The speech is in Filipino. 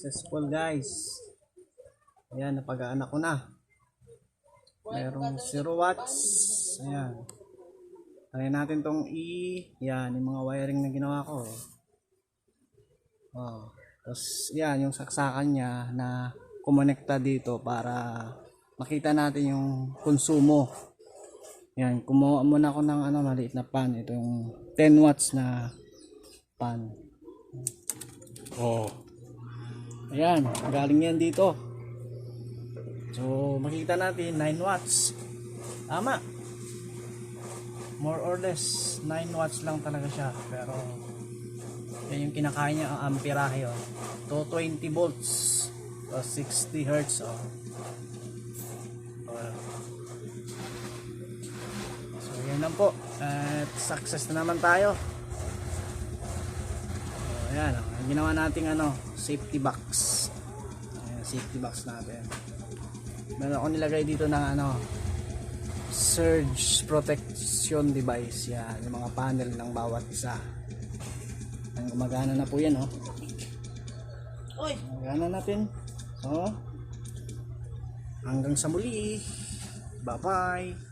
Successful guys. Ayan, napag-anak ko na. Merong 0 watts. Ayan. Try natin tong i. Yan, yung mga wiring na ginawa ko. Oh. Tapos, yan, yung saksakan niya na kumonekta dito para makita natin yung konsumo. Yan, kumuha muna ako ng ano, maliit na pan. Ito yung 10 watts na pan. Oh. Ayan, galing yan dito. So, makita natin 9 watts. Tama. More or less 9 watts lang talaga siya. Pero yan yung kinakain niya ang amperahe oh. To 20 volts. O 60 hertz. Oh. So yan lang po. At success na naman tayo. Ayan oh. Ang ginawa nating ano, safety box. Ayan, safety box natin. Meron ako nilagay dito ng ano, surge protection device. Yan, yung mga panel ng bawat isa. Ang gumagana na po yan, oh. Uy, Gumagana natin. Oh. Hanggang sa muli. Bye-bye.